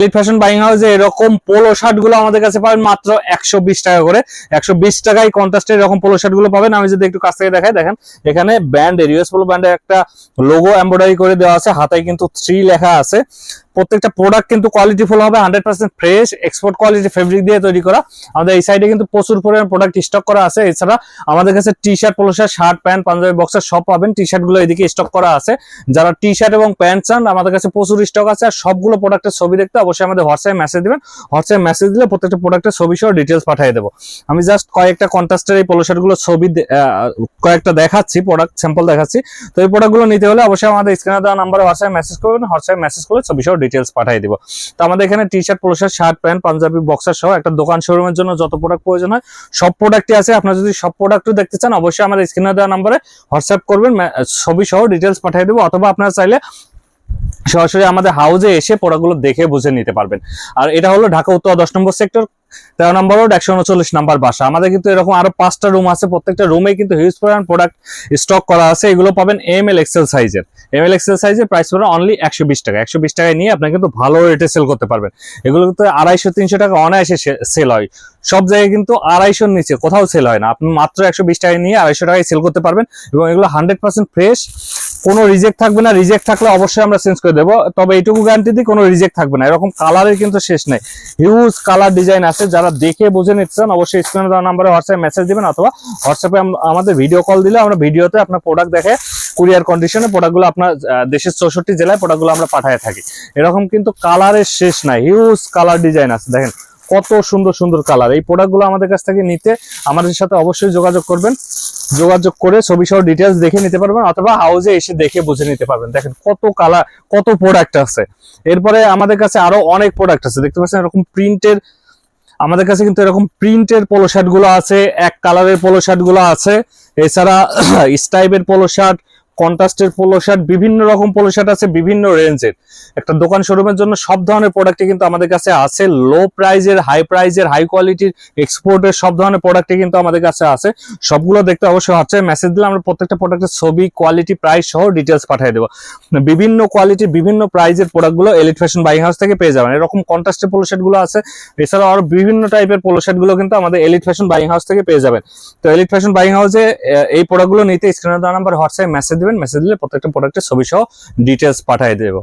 Elite fashion buying হাউসে এরকম polo শার্টগুলো আমাদের কাছে পাবেন মাত্র একশো বিশ টাকা করে। একশো বিশ টাকায় কন্ট্রাস্টে এরকম পোলো শার্টগুলো পাবেন। আমি যদি একটু কাছ থেকে দেখাই, দেখেন, এখানে ব্যান্ড ইউএস পোলো ব্যান্ডের একটা লোগো এমব্রয়ডারি করে দেওয়া আছে। হাতায় কিন্তু থ্রি লেখা আছে। প্রত্যেকটা প্রোডাক্ট কিন্তু কোয়ালিটি ফুল হবে hundred percent fresh export quality fabric দিয়ে তৈরি করা। আমাদের এই সাইডে কিন্তু প্রচুর পরিমাণ প্রোডাক্ট স্টক করা আছে। এছাড়া আমাদের কাছে T shirt polo shirt shirt pant panjabi boxer সব পাবেন। টি শার্টগুলো এদিকে স্টক করা আছে। যারা টি শার্ট এবং প্যান্ট চান, আমাদের কাছে প্রচুর স্টক আছে। আর সবগুলো প্রোডাক্টের ছবি দেখতে অবশ্যই আমাদের হোয়াটসঅ্যাপে মেসেজ দিবেন। হোয়াটসঅ্যাপে মেসেজ দিলে প্রত্যেকটা প্রোডাক্টের ছবি সহ ডিটেলস পাঠিয়ে দেবো। আমি জাস্ট কয়েকটা কন্ট্রাস্টের এই পোলো শার্ট ছবি কয়েকটা দেখাচ্ছি প্রোডাক্ট স্যাম্পল দেখাচ্ছি। তো এই প্রোডাক্টগুলো নিতে হলে অবশ্যই আমাদের স্ক্রিনে দেওয়া নাম্বারে হোয়াটসঅ্যাপে মেসেজ করবেন হোয়াটসঅ্যাপে মেসেজ করে ছবি সহ ডিটেলস পাঠিয়ে দিব। তো আমাদের এখানে T shirt polo shirt shirt pant panjabi boxer সহ একটা দোকান শোরুমের জন্য যত প্রোডাক্ট প্রয়োজন হয়, সব প্রোডাক্টই আছে। আপনারা যদি সব প্রোডাক্টও দেখতে চান, অবশ্যই আমাদের স্ক্রিনে দেওয়া নাম্বারে হোয়াটসঅ্যাপ করবেন ছবি সহ ডিটেলস পাঠিয়ে দেবো। অথবা আপনারা চাইলে সরাসরি আমাদের হাউজে এসে প্রোডাক্টগুলো দেখে বুঝে নিতে পারবেন। আর এটা হলো ঢাকা উত্তর দশ নম্বর সেক্টর তেরো নম্বর রোড, একশো উনচল্লিশ নাম্বার বাসা। আমাদের কিন্তু এরকম আরও পাঁচটা রুম আছে, প্রত্যেকটা রুমে কিন্তু হিউজ পরিমাণ প্রোডাক্ট স্টক করা আছে। এগুলো পাবেন এম এল এক্সেল সাইজের এম এল এক্সেল সাইজের প্রাইস পড়বে অনলি একশো বিশ টাকা। একশো বিশ টাকায় নিয়ে আপনি কিন্তু ভালো রেটে সেল করতে পারবেন। এগুলো কিন্তু আড়াইশো তিনশো টাকা অনায়াসে সেল হয়। সব জায়গায় কিন্তু আড়াইশোর নিচে কোথাও সেল হয় না। আপনি মাত্র একশো বিশ টাকায় নিয়ে আড়াইশো টাকায় সেল করতে পারবেন এবং এগুলো হান্ড্রেড পার্সেন্ট ফ্রেশ কোনো রিজেক্ট থাকবে না রিজেক্ট থাকলে অবশ্যই আমরা চেঞ্জ করে দেবো। তবে এইটুকু গ্যারান্টি দিই কোনো রিজেক্ট থাকবে না। এরকম কালারের কিন্তু শেষ নেই। হিউজ কালার ডিজাইন আছে। যারা দেখে বুঝে নিতে চান, অবশ্যই স্ক্রিনে দেওয়া নাম্বারে হোয়াটসঅ্যাপ মেসেজ দেবেন অথবা হোয়াটসঅ্যাপে আমাদের ভিডিও কল দিলে আমরা ভিডিওতে আপনার প্রোডাক্ট দেখে কুরিয়ার কন্ডিশনে প্রোডাক্টগুলো আপনার দেশের চৌষট্টি জেলায় প্রোডাক্টগুলো আমরা পাঠিয়ে থাকি। এরকম কিন্তু কালারের শেষ নাই। হিউজ কালার ডিজাইন আছে। দেখেন কত সুন্দর সুন্দর কালার। এই প্রোডাক্টগুলো আমাদের কাছ থেকে নিতে আমাদের সাথে অবশ্যই যোগাযোগ করবেন। যোগাযোগ করে ছবি সহ ডিটেলস দেখে নিতে পারবেন অথবা হাউজে এসে দেখে বুঝে নিতে পারবেন। দেখেন কত কালার, কত প্রোডাক্ট আছে। এরপরে আমাদের কাছে আরও অনেক প্রোডাক্ট আছে। দেখতে পাচ্ছেন এরকম প্রিন্টের আমাদের কাছে কিন্তু এরকম প্রিন্টের পোলো শার্টগুলো আছে, এক কালারের পোলো শার্টগুলো আছে। এছাড়া স্টাইপের পোলো শার্ট কন্ট্রাস্টের পোলো শার্ট বিভিন্ন রকম পোলো শার্ট আছে, বিভিন্ন রেঞ্জের একটা দোকান শোরুমের জন্য সব ধরনের প্রোডাক্টই কিন্তু আমাদের কাছে আছে। লো প্রাইজের হাই প্রাইজের হাই কোয়ালিটির এক্সপোর্টের সব ধরনের প্রোডাক্টই কিন্তু আমাদের কাছে আছে। সবগুলো দেখতে অবশ্যই হচ্ছে মেসেজ দিলে আমরা প্রত্যেকটা প্রোডাক্টের ছবি কোয়ালিটি প্রাইস সহ ডিটেলস পাঠিয়ে দেবো। বিভিন্ন কোয়ালিটির বিভিন্ন প্রাইজের প্রোডাক্টগুলো এলিট ফ্যাশন বাইং হাউস থেকে পেয়ে যাবেন। এরকম কন্ট্রাস্টের পোলো শার্টগুলো আছে। এছাড়াও আরও বিভিন্ন টাইপের পোলো শার্টগুলো কিন্তু আমাদের এলিট ফ্যাশন বাইং হাউস থেকে পেয়ে যাবেন। তো এলিট ফ্যাশন বাইং হাউসে এই প্রোডাক্টগুলো নিতে স্ক্রিনে দেওয়া নাম্বার হোয়াটসঅ্যাপ মেসেজ দিবেন। মেসেজ দিলে প্রত্যেকটা প্রোডাক্টের ছবি সহ ডিটেলস পাঠিয়ে দেবো।